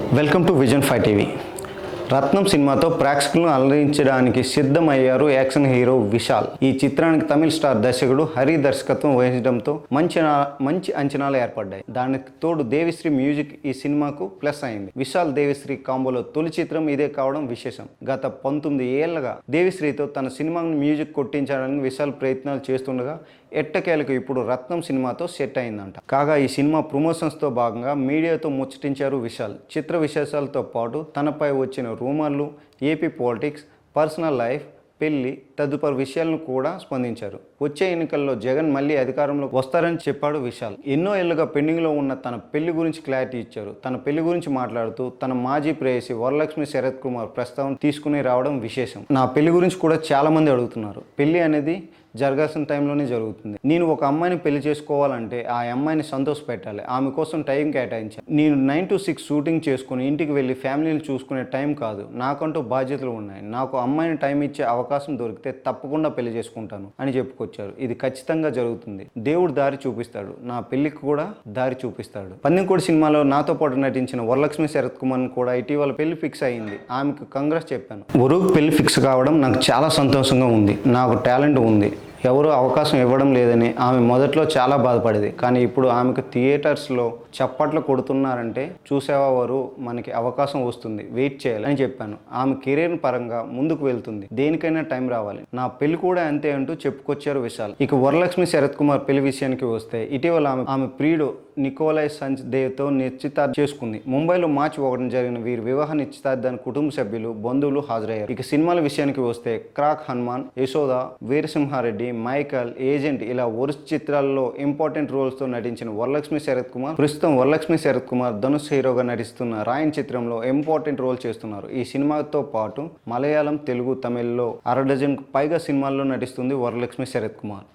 Welcome to Vision Five TV. Ratnam సినిమాతో ప్రేక్షకులను అలరించడానికి సిద్ధమయ్యారు యాక్షన్ హీరో విశాల్. ఈ చిత్రానికి తమిళ స్టార్ దర్శకుడు హరి దర్శకత్వం వహించడంతో మంచి నా- మంచి అంచనాలు ఏర్పడ్డాయి. దానికి తోడు దేవిశ్రీ మ్యూజిక్ ఈ సినిమాకు ప్లస్ అయింది. విశాల్ దేవిశ్రీ కాంబోలో తొలి చిత్రం ఇదే కావడం విశేషం. గత పంతొమ్మిది ఏళ్ళగా దేవిశ్రీతో తన సినిమాను మ్యూజిక్ కొట్టించడానికి విశాల్ ప్రయత్నాలు చేస్తుండగా ఎట్టకేలకు ఇప్పుడు రత్నం సినిమాతో సెట్ అయిందంట. కాగా ఈ సినిమా ప్రమోషన్స్తో భాగంగా మీడియాతో ముచ్చటించారు విశాల్. చిత్ర విశేషాలతో పాటు తనపై వచ్చిన రూమర్లు ఏపీ పాలిటిక్స్ పర్సనల్ లైఫ్ పెళ్ళి తదుపరి విషయాలను కూడా స్పందించారు. వచ్చే ఎన్నికల్లో జగన్ మళ్ళీ అధికారంలో వస్తారని చెప్పాడు విశాల్. ఎన్నో ఏళ్ళుగా పెండింగ్లో ఉన్న తన పెళ్ళి గురించి క్లారిటీ ఇచ్చారు. తన పెళ్ళి గురించి మాట్లాడుతూ తన మాజీ ప్రేయసి వరలక్ష్మి శరత్ కుమార్ ప్రస్తావన తీసుకుని రావడం విశేషం. నా పెళ్ళి గురించి కూడా చాలా మంది అడుగుతున్నారు. పెళ్ళి అనేది జరగాల్సిన టైంలోనే జరుగుతుంది. నేను ఒక అమ్మాయిని పెళ్ళి చేసుకోవాలంటే ఆ అమ్మాయిని సంతోష పెట్టాలి. ఆమె కోసం టైం కేటాయించాలి. నేను నైన్ టు సిక్స్ షూటింగ్ చేసుకుని ఇంటికి వెళ్ళి ఫ్యామిలీని చూసుకునే టైం కాదు. నాకంటూ బాధ్యతలు ఉన్నాయి. నాకు అమ్మాయిని టైం ఇచ్చే అవకాశం దొరికితే తప్పకుండా పెళ్ళి చేసుకుంటాను అని చెప్పుకొచ్చారు. ఇది ఖచ్చితంగా జరుగుతుంది. దేవుడు దారి చూపిస్తాడు. నా పెళ్ళికి కూడా దారి చూపిస్తాడు. పందింకోడి సినిమాలో నాతో పాటు నటించిన వరలక్ష్మి శరత్ కుమార్ కూడా ఇటీవల పెళ్ళి ఫిక్స్ అయింది. ఆమెకు కంగ్రెస్ చెప్పాను. వరుకు పెళ్ళి ఫిక్స్ కావడం నాకు చాలా సంతోషంగా ఉంది. నాకు టాలెంట్ ఉంది. ఎవరు అవకాశం ఇవ్వడం లేదని ఆమె మొదట్లో చాలా బాధపడేది. కానీ ఇప్పుడు ఆమెకు థియేటర్స్లో చప్పట్లు కొడుతున్నారంటే చూసేవా వారు మనకి అవకాశం వస్తుంది వెయిట్ చేయాలి అని చెప్పాను. ఆమె కెరీర్ పరంగా ముందుకు వెళ్తుంది. దేనికైనా టైం రావాలి. నా పెళ్ళి కూడా అంతే అంటూ చెప్పుకొచ్చారు విశాల్. ఇక వరలక్ష్మి శరత్ కుమార్ పెళ్ళి విషయానికి వస్తే ఇటీవల ఆమె ఆమె ప్రియుడు నికోలై సంజ్ దేవ్తో నిశ్చితార్థం చేసుకుంది. ముంబైలో మార్చి ఒకటిన జరిగిన వీరి వివాహ నిశ్చితార్థానికి కుటుంబ సభ్యులు బంధువులు హాజరయ్యారు. ఇక సినిమాల విషయానికి వస్తే క్రాక్ హనుమాన్ యశోద వీరసింహారెడ్డి మైకల్ ఏజెంట్ ఇలా వరుస చిత్రాల్లో ఇంపార్టెంట్ రోల్స్తో నటించిన వరలక్ష్మి శరత్ కుమార్ ప్రస్తుతం వరలక్ష్మి శరత్ కుమార్ ధనుష్ హీరోగా నటిస్తున్న రాయన్ చిత్రంలో ఇంపార్టెంట్ రోల్ చేస్తున్నారు. ఈ సినిమాతో పాటు మలయాళం తెలుగు తమిళ్ళో అర డజన్ పైగా సినిమాల్లో నటిస్తుంది వరలక్ష్మి శరత్ కుమార్.